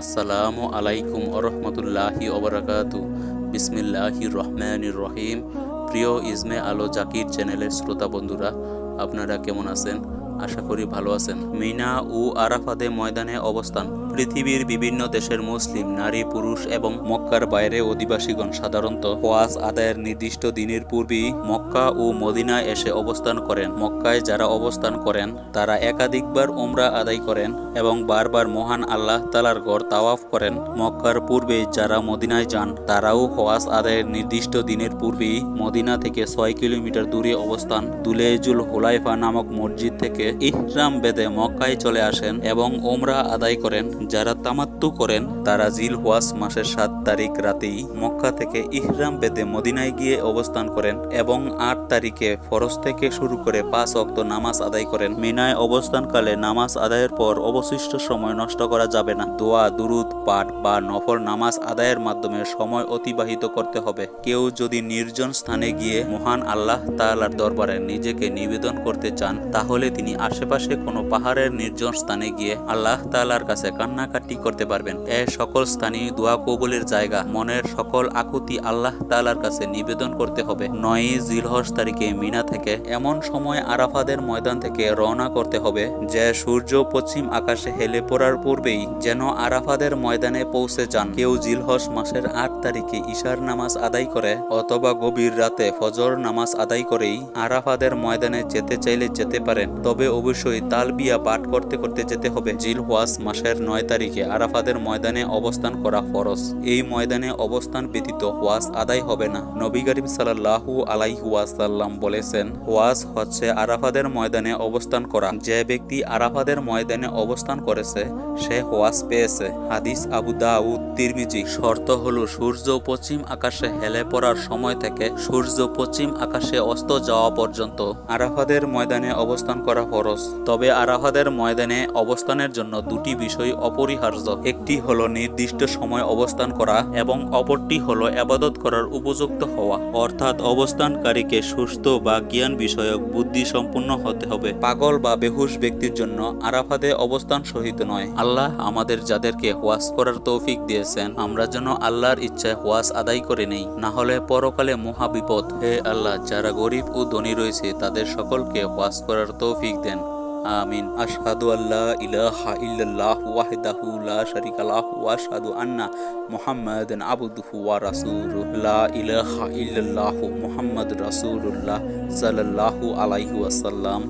আসসালামু আলাইকুম আরহামতুল্লাহি ওবরাকাতু বিসমিল্লাহি রহমানির রহিম। প্রিয় ইজমে আলো জাকির চ্যানেলের শ্রোতা বন্ধুরা, আপনারা কেমন আছেন? আশা করি ভালো আছেন। মিনা ও আরাফাতে ময়দানে অবস্থান। পৃথিবীর বিভিন্ন দেশের মুসলিম, নারী, পুরুষ এবং মক্কার বাইরে অধিবাসীগণ সাধারণত ওয়াজ আদায়ের নির্দিষ্ট দিনের পূর্বেই মক্কা ও মদিনায় এসে অবস্থান করেন। মক্কায় যারা অবস্থান করেন, তারা একাধিকবার উমরা আদায় করেন এবং বারবার মহান আল্লাহ তালার গড় তাওয়াফ করেন। মক্কার পূর্বে যারা মদিনায় যান, তারাও ওয়াজ আদায়ের নির্দিষ্ট দিনের পূর্বেই মদিনা থেকে ছয় কিলোমিটার দূরে অবস্থান। দুলেজুল হুলাইফা নামক মসজিদ থেকে ইহরাম বেদে মক্কায় চলে আসেন এবং ওমরা আদায় করেন। যারা তামাত্তু করেন, তারা জিল ওয়াস মাসের সাত তারিখ রাতেই মক্কা থেকে ইহরাম বেদে মদিনায় গিয়ে অবস্থান করেন এবং আট তারিখে ফরজ থেকে শুরু করে পাঁচ অক্ত নামাজ আদায় করেন। মিনায় অবস্থানকালে নামাজ আদায়ের পর অবশিষ্ট সময় নষ্ট করা যাবে না। দোয়া, দুরুদ, পাঠ বা নফর নামাজ আদায়ের মাধ্যমে সময় অতিবাহিত করতে হবে। কেউ যদি নির্জন স্থানে গিয়ে মহান আল্লাহ তাআলার দরবারে নিজেকে নিবেদন করতে চান, তাহলে তিনি আশেপাশে কোনো পাহাড়ের নির্জন স্থানে গিয়ে আল্লাহ তাআলার কাছে কান্নাকাটি করতে পারবেন। এ সকল স্থানীয় দোয়া কবুলের জায়গা। মনের সকল আকুতি আল্লাহ তাআলার কাছে নিবেদন করতে হবে। নয় জিলহজ তারিখে মিনা থেকে এমন সময় আরাফাদের ময়দান থেকে রওনা করতে হবে, যে সূর্য পশ্চিম আকাশে হেলে পড়ার পূর্বেই যেন আরাফাদের ময়দানে পৌঁছে যান। কেউ জিলহস মাসের আট তারিখে ঈশার নামাজ আদায় করে অথবা গভীর রাতে ফজর নামাজ আদায় করেই আরাফাদের ময়দানে যেতে চাইলে যেতে পারেন। তবে অবশ্যই তালবিয়া পাঠ করতে করতে যেতে হবে। জিল ওয়াস মাসের নয় তারিখে আরাফাদের ময়দানে অবস্থান করা ফরজ। এই ময়দানে অবস্থান ব্যতীত ওয়াজ আদায় হবে না। নবী করিম সাল্লাহু আলাইহু ওয়াসাল্লাম বলেছেন, ওয়াজ হচ্ছে আরাফাদের ময়দানে অবস্থান করা। যে ব্যক্তি আরাফাদের ময়দানে অবস্থান করেছে, সে ওয়াজ পেয়েছে। হাদিস আবু দাউদ, তিরমিজি। শর্ত হলো, সূর্য পশ্চিম আকাশে হেলে পড়ার সময় থেকে সূর্য পশ্চিম আকাশে অস্ত যাওয়া পর্যন্ত। আরাফাদের ময়দানে অবস্থান করা ফরজ। তবে আরাফাদের ময়দানে অবস্থানের জন্য দুটি বিষয় অপরিহার্য। একটি হলো নির্দিষ্ট সময় অবস্থান করা এবং অপরটি হলো আবাদত করার উপযুক্ত হওয়া। অর্থাৎ অবস্থানকারীকে সুস্থ বা জ্ঞান বিষয়ক বুদ্ধি সম্পন্ন হতে হবে। পাগল বা বেহুশ ব্যক্তির জন্য আরাফাতে অবস্থান সহিত নয়। আল্লাহ আমাদের যাদেরকে ওয়াজ করার তৌফিক দিয়েছেন, আমরা যেন আল্লাহর ইচ্ছায় ওয়াজ আদায় করে নেই। না হলে পরকালে মহাবিপদ। হে আল্লাহ, যারা গরিব ও ধনী রয়েছে, তাদের সকলকে ওয়াজ করার তৌফিক দেন। আমিন। আশহাদু আল্লাহ ইলাহা ইল্লাল্লাহ ওয়াহদাহু লা শারিকা লাহু ওয়া আশহাদু আন্না মুহাম্মাদান আবদুহু ওয়া রাসূলুহু। লা ইলাহা ইল্লাল্লাহ মুহাম্মাদুর রাসূলুল্লাহ সাল্লাল্লাহু আলাইহি ওয়াসাল্লাম।